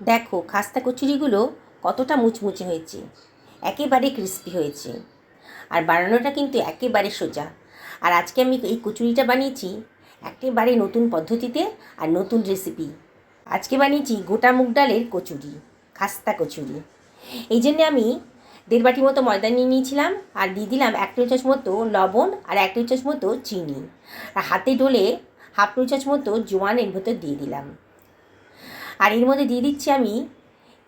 দেখো খাস্তা কচুরিগুলো কতটা মুচমুচে হয়েছে। একেবারে ক্রিস্পি হয়েছে। আর বানানোটা কিন্তু একেবারে সোজা। আর আজকে আমি এই কচুরিটা বানিয়েছি একেবারে নতুন পদ্ধতিতে আর নতুন রেসিপি আজকে বানিয়েছি গোটা মুগ ডালের কচুরি, খাস্তা কচুরি। এই জন্যে আমি দেড় বাটি মতো ময়দা নিয়ে নিয়েছিলাম আর দিয়ে দিলাম এক টেবিল চামচ মতো লবণ আর এক টেবিল চামচ মতো চিনি। আর হাতে ডলে হাফ টেবিল চামচ মতো জোয়ান এর ভেতর দিয়ে দিলাম। আর এর মধ্যে দিয়ে দিচ্ছি আমি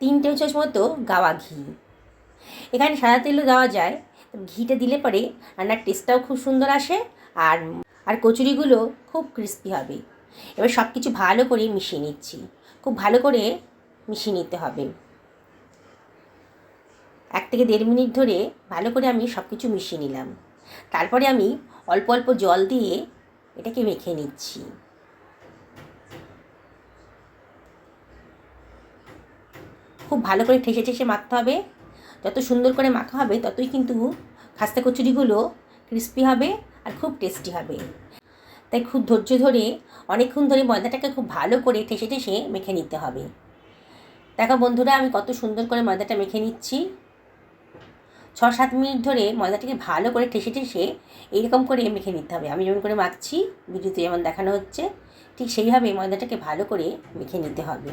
তিন টেবিল চামচ মতো গাওয়া ঘি। এখানে সাদা তেলও দেওয়া যায় ঘিটা দিলে পরে রান্নার টেস্টটাও খুব সুন্দর আসে আর আর কচুরিগুলো খুব ক্রিস্পি হবে। এবার সব কিছু ভালো করে মিশিয়ে নিচ্ছি, খুব ভালো করে মিশিয়ে নিতে হবে। এক থেকে দেড় মিনিট ধরে ভালো করে আমি সব কিছু মিশিয়ে নিলাম। তারপরে আমি অল্প অল্প জল দিয়ে এটাকে মেখে নিচ্ছি। খুব ভালো করে ঠেসে ঠেসে মাখতে হবে। যত সুন্দর করে মাখা হবে, ততই কিন্তু খাস্তা কচুরিগুলো ক্রিস্পি হবে আর খুব টেস্টি হবে। তাই খুব ধৈর্য ধরে, অনেকক্ষণ ধরে ময়দাটাকে খুব ভালো করে ঠেসে ঠেসে মেখে নিতে হবে। দেখো বন্ধুরা, আমি কত সুন্দর করে ময়দাটা মেখে নিচ্ছি। ছ সাত মিনিট ধরে ময়দাটাকে ভালো করে ঠেসে ঠেসে এইরকম করে মেখে নিতে হবে। আমি যেমন করে মাখছি, ভিডিওতে যেমন দেখানো হচ্ছে, ঠিক সেইভাবে ময়দাটাকে ভালো করে মেখে নিতে হবে।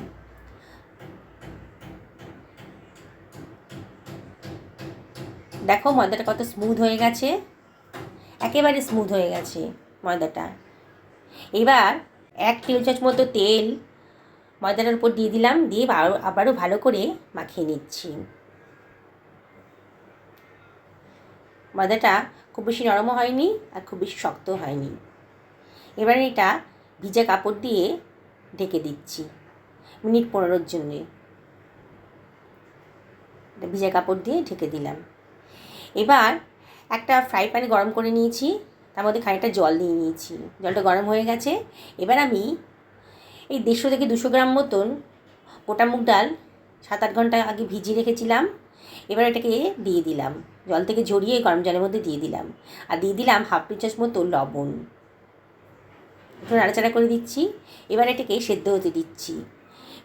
দেখো ময়দাটা কত স্মুথ হয়ে গেছে। একেবারে স্মুথ হয়ে গেছে ময়দাটা। এবার এক টেবিল চামচ মতো তেল ময়দাটার উপর দিয়ে দিলাম, দিয়ে আবারও ভালো করে মাখিয়ে নিচ্ছি। ময়দাটা খুব বেশি নরমও হয়নি আর খুব বেশি শক্তও হয়নি। এবার এটা ভিজা কাপড় দিয়ে ঢেকে দিচ্ছি মিনিট পনেরোর জন্যে। ভিজা কাপড় দিয়ে ঢেকে দিলাম। এবার একটা ফ্রাই প্যান গরম করে নিয়েছি, তার মধ্যে খানিকটা জল দিয়ে নিয়েছি। জলটা গরম হয়ে গেছে। এবার আমি এই দেড়শো থেকে দুশো গ্রাম মতন গোটা মুগ ডাল সাত আট ঘণ্টা আগে ভিজিয়ে রেখেছিলাম। এবার এটাকে দিয়ে দিলাম। জল থেকে ঝরিয়ে গরম জলের মধ্যে দিয়ে দিলাম। আর দিয়ে দিলাম হাফ টি চামচ মতো লবণ। একটু নাড়াচাড়া করে দিচ্ছি। এবার এটাকে সেদ্ধ হতে দিচ্ছি।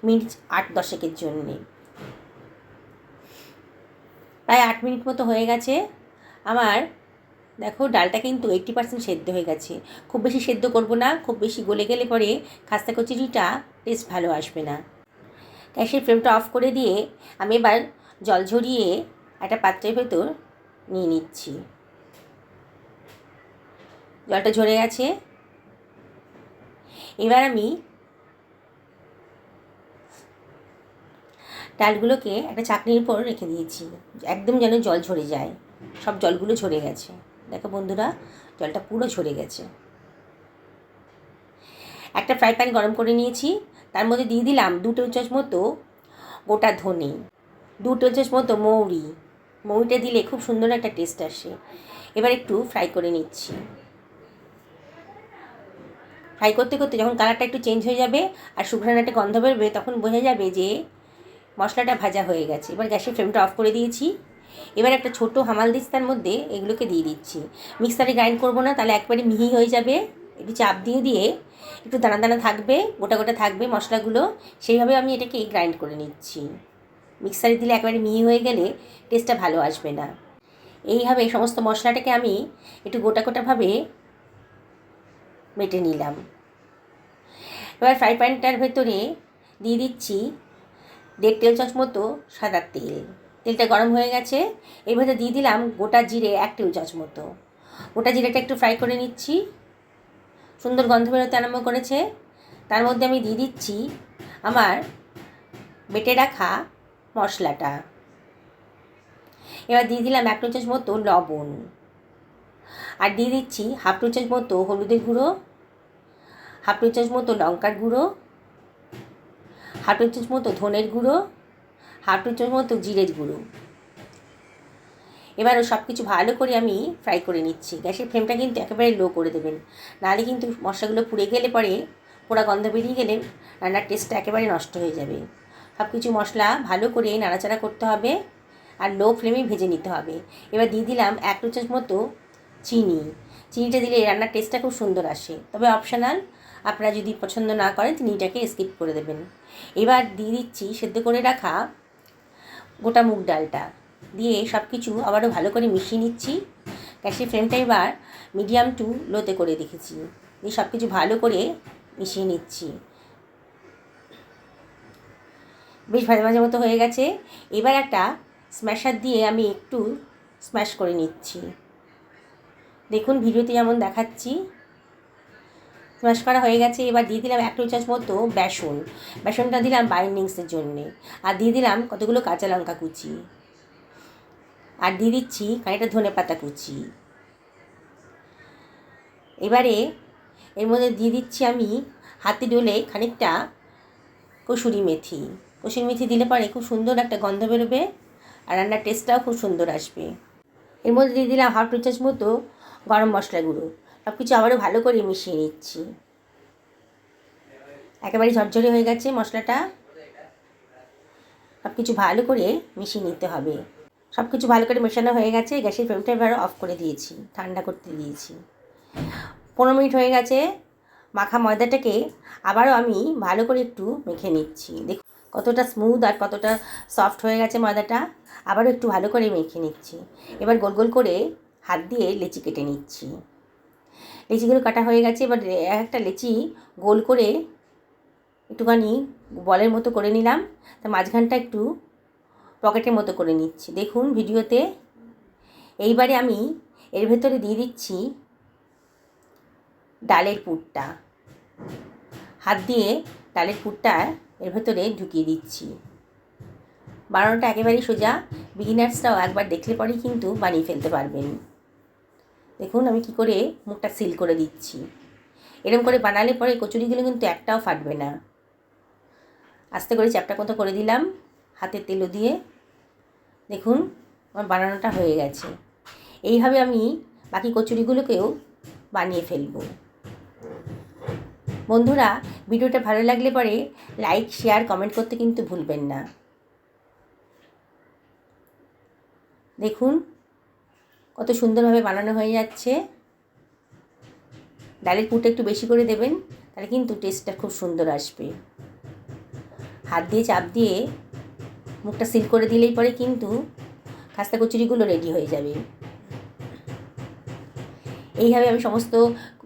মিনিট আট দশেকের জন্যে। প্রায় আট মিনিট মতো হয়ে গেছে। আমার, দেখো, ডালটা কিন্তু এইট্টি পার্সেন্ট সেদ্ধ হয়ে গেছে। খুব বেশি সেদ্ধ করব না, খুব বেশি গলে গেলে পরে খাস্তা কচুরিটা টেস্ট ভালো আসবে না। গ্যাসের ফ্লেমটা অফ করে দিয়ে আমি এবার জল ঝরিয়ে একটা পাত্রের ভেতর নিয়ে নিচ্ছি। জলটা ঝরে গেছে। এবার আমি ডালগুলোকে একটা চাকনির উপর রেখে দিয়েছি। একদম যেন জল ঝরে যায়। সব জলগুলো ঝরে গেছে। দেখো বন্ধুরা, জলটা পুরো ঝরে গেছে। একটা ফ্রাই প্যান গরম করে নিয়েছি। তার মধ্যে দিয়ে দিলাম দু টেবিল চামচ মতো গোটা ধনে, দু টেবিল চামচ মতো মৌরি। মৌরিটা দিলে খুব সুন্দর একটা টেস্ট আসে। এবার একটু ফ্রাই করে নিচ্ছি। ফ্রাই করতে করতে যখন কালারটা একটু চেঞ্জ হয়ে যাবে আর শুকনো একটা গন্ধ বেরোবে, তখন বোঝা যাবে যে মশলাটা ভাজা হয়ে গেছে। এবার গ্যাসের ফ্লেমটা অফ করে দিয়েছি। এবার একটা ছোটো হামাল দিস্তার মধ্যে এগুলোকে দিয়ে দিচ্ছি। মিক্সারে গ্রাইন্ড করব না, তাহলে একবারে মিহি হয়ে যাবে। একটু চাপ দিয়ে দিয়ে একটু দানা দানা থাকবে, গোটা গোটা থাকবে মশলাগুলো। সেইভাবে আমি এটাকে গ্রাইন্ড করে নিচ্ছি। মিক্সারে দিলে একবারে মিহি হয়ে গেলে টেস্টটা ভালো আসবে না। এইভাবে সমস্ত মশলাটাকে আমি একটু গোটা গোটাভাবে মেটে নিলাম। এবার ফ্রাই প্যানটার ভেতরে দিয়ে দিচ্ছি দেড় টেবিল চামচ মতো সাদা তেল। তেলটা গরম হয়ে গেছে। এর মধ্যে দিয়ে দিলাম গোটা জিরে এক টেবিল চামচ মতো। গোটা জিরেটা একটু ফ্রাই করে নিচ্ছি। সুন্দর গন্ধ বেরোতে আরম্ভ করেছে। তার মধ্যে আমি দিয়ে দিচ্ছি আমার বেটে রাখা মশলাটা। এবার দিয়ে দিলাম এক চামচ মতো লবণ। আর দিয়ে দিচ্ছি হাফ চামচ মতো হলুদের গুঁড়ো, হাফ চামচ মতো লঙ্কার গুঁড়ো হাফ চামচ মতো ধনের গুঁড়ো, হাফ চামচ মতো জিরের গুঁড়ো। এবার সব কিছু ভালো করে আমি ফ্রাই করে নিচ্ছি। গ্যাসের ফ্লেমটা কিন্তু একেবারে লো করে দেবেন। নাহলে কিন্তু মশলাগুলো পুড়ে গেলে পরে পোড়া গন্ধ বেরিয়ে গেলে রান্নার টেস্টটা একেবারে নষ্ট হয়ে যাবে। সব কিছু মশলা ভালো করে নাড়াচাড়া করতে হবে আর লো ফ্লেমে ভেজে নিতে হবে। এবার দিয়ে দিলাম এক টু চামচ মতো চিনি। চিনিটা দিলে রান্নার টেস্টটা খুব সুন্দর আসে। তবে অপশনাল আপনারা যদি পছন্দ না করেন, তিনি এটাকে স্কিপ করে দেবেন। এবার দিয়ে দিচ্ছি সেদ্ধ করে রাখা গোটা মুগ ডালটা। দিয়ে সব কিছু আবারও ভালো করে মিশিয়ে নিচ্ছি। গ্যাসের ফ্লেমটা এবার মিডিয়াম টু লোতে করে রেখেছি। দিয়ে সব কিছু ভালো করে মিশিয়ে নিচ্ছি। বেশ ভাজা ভাজা মতো হয়ে গেছে। এবার একটা স্ম্যাশার দিয়ে আমি একটু স্ম্যাশ করে নিচ্ছি। দেখুন ভিডিওতে যেমন দেখাচ্ছি স্ম্যাশ করা হয়ে গেছে। এবার দিয়ে দিলাম এক চামচ মতো বেসন। বেসনটা দিলাম বাইন্ডিংসের জন্যে। আর দিয়ে দিলাম কতগুলো কাঁচা লঙ্কা কুচি। আর দিয়ে দিচ্ছি খানিকটা ধনে পাতা কুচি। এবারে এর মধ্যে দিয়ে দিচ্ছি আমি হাতে ডলে খানিকটা কসুরি মেথি। কসুরি মেথি দিলে পরে খুব সুন্দর একটা গন্ধ বেরোবে আর রান্নার টেস্টটাও খুব সুন্দর আসবে। এর মধ্যে দিয়ে দিলাম হাফ টু চামচ মতো গরম মশলা গুঁড়ো। সব কিছু আবারও ভালো করে মিশিয়ে নিচ্ছি। একেবারে ঝরঝরে হয়ে গেছে মশলাটা। সব কিছু ভালো করে মিশিয়ে নিতে হবে। সব কিছু ভালো করে মেশানো হয়ে গেছে গ্যাসের ফ্লেমটা এবার অফ করে দিয়েছি, ঠান্ডা করতে দিয়েছি। পনেরো মিনিট হয়ে গেছে, মাখা ময়দাটাকে আবারও আমি ভালো করে একটু মেখে নিচ্ছি। দেখুন কতটা স্মুথ আর কতটা সফট হয়ে গেছে ময়দাটা, আবারও একটু ভালো করে মেখে নিচ্ছি। এবার গোল গোল করে হাত দিয়ে লেচি কেটে নিচ্ছি। লেচিগুলো কাটা হয়ে গেছে, এবার একটা লেচি গোল করে একটুখানি বলের মতো করে নিলাম। তার মাঝখানটা একটু পকেটের মতো করে নিচ্ছি। দেখুন ভিডিওতে, এইবারে আমি এর ভেতরে দিয়ে দিচ্ছি ডালের পুরটা। হাত দিয়ে ডালের পুরটা এর ভেতরে ঢুকিয়ে দিচ্ছি। বানানোটা একেবারেই সোজা। বিগিনার্সরাও একবার দেখলে পরেই কিন্তু বানিয়ে ফেলতে পারবেন। দেখুন আমি কি করে মুখটা সিল করে দিচ্ছি। এরকম করে বানালে পরে কচুরিগুলো কিন্তু একটাও ফাটবে না। আস্তে করে চ্যাপটা মতো করে দিলাম হাতে তেলো দিয়ে। দেখুন, আমার বানানোটা হয়ে গেছে। এইভাবে আমি বাকি কচুরিগুলোকেও বানিয়ে ফেলব। বন্ধুরা, ভিডিওটা ভালো লাগলে পরে লাইক, শেয়ার, কমেন্ট করতে কিন্তু ভুলবেন না। দেখুন কত সুন্দরভাবে বানানো হয়ে যাচ্ছে। ডালের পুরটা একটু বেশি করে দেবেন, তাহলে কিন্তু টেস্টটা খুব সুন্দর আসবে। হাত দিয়ে চাপ দিয়ে মুখটা সিল করে দিলেই পরে কিন্তু খাস্তা কচুরিগুলো রেডি হয়ে যাবে। এইভাবে আমি সমস্ত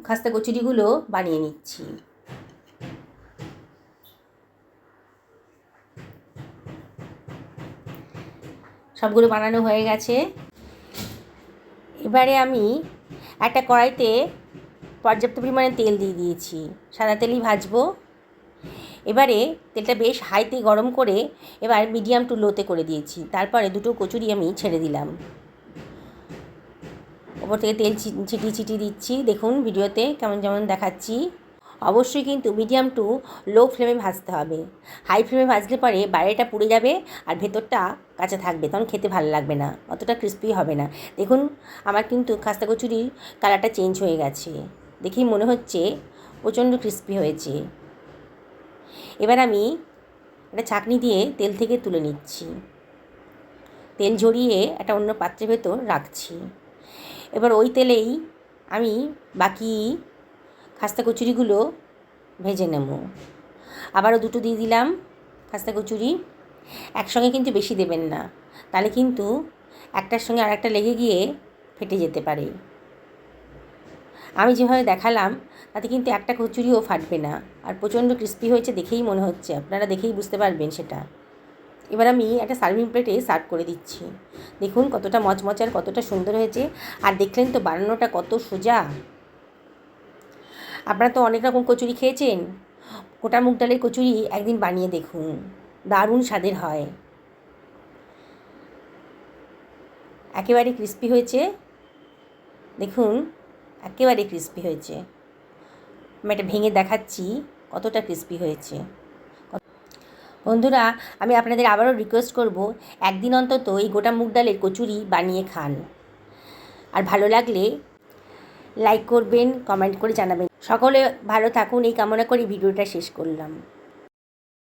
খাস্তা কচুরিগুলো বানিয়ে নিচ্ছি। সবগুলো বানানো হয়ে গেছে। এবারে আমি একটা কড়াইতে পর্যাপ্ত পরিমাণে তেল দিয়ে দিয়েছি। সাদা তেলই ভাজবো। এবারে তেলটা বেশ হাইতে গরম করে এবার মিডিয়াম টু লোতে করে দিয়েছি। তারপরে দুটো কচুরি আমি ছেড়ে দিলাম। ওপর থেকে তেল ছিটিয়ে ছিটিয়ে দিচ্ছি। দেখুন, ভিডিওতে কেমন, যেমন দেখাচ্ছি। অবশ্যই কিন্তু মিডিয়াম টু লো ফ্লেমে ভাজতে হবে। হাই ফ্লেমে ভাজলে পরে বাইরেটা পুড়ে যাবে আর ভেতরটা কাঁচা থাকবে, তখন খেতে ভালো লাগবে না, অতটা ক্রিস্পি হবে না। দেখুন, আমার কিন্তু খাস্তা কচুরির কালারটা চেঞ্জ হয়ে গেছে। দেখেই মনে হচ্ছে প্রচণ্ড ক্রিস্পি হয়েছে। এবার আমি একটা ছাঁকনি দিয়ে তেল থেকে তুলে নিচ্ছি। তেল ঝরিয়ে একটা অন্য পাত্রের ভেতর রাখছি। এবার ওই তেলেই আমি বাকি খাস্তা কচুরিগুলো ভেজে নেব। আবারও দুটো দিয়ে দিলাম খাস্তা কচুরি। একসঙ্গে কিন্তু বেশি দেবেন না। তাহলে কিন্তু একটার সঙ্গে আর একটা লেগে গিয়ে ফেটে যেতে পারে। আমি যেভাবে দেখালাম, তাতে কিন্তু একটা কচুরিও ফাটবে না। আর প্রচণ্ড ক্রিস্পি হয়েছে দেখেই মনে হচ্ছে। আপনারা দেখেই বুঝতে পারবেন সেটা। এবার আমি একটা সার্ভিং প্লেটে সার্ভ করে দিচ্ছি। দেখুন কতটা মচমচার, কতটা সুন্দর হয়েছে। আর দেখলেন তো বানানোটা কত সোজা। আপনারা তো অনেক রকম কচুরি খেয়েছেন। গোটা মুগ ডালের কচুরি একদিন বানিয়ে দেখুন। দারুণ স্বাদের হয়। একেবারে ক্রিস্পি হয়েছে। দেখুন, একেবারে ক্রিস্পি হয়েছে। আমি এটা ভেঙে দেখাচ্ছি কতটা ক্রিস্পি হয়েছে। বন্ধুরা, আমি আপনাদের আবারও রিকোয়েস্ট করব, একদিন অন্তত এই গোটা মুগ ডালের কচুরি বানিয়ে খান। আর ভালো লাগলে লাইক করবেন কমেন্ট করে জানাবেন। সকলে ভালো থাকুন এই কামনা করে ভিডিওটা শেষ করলাম।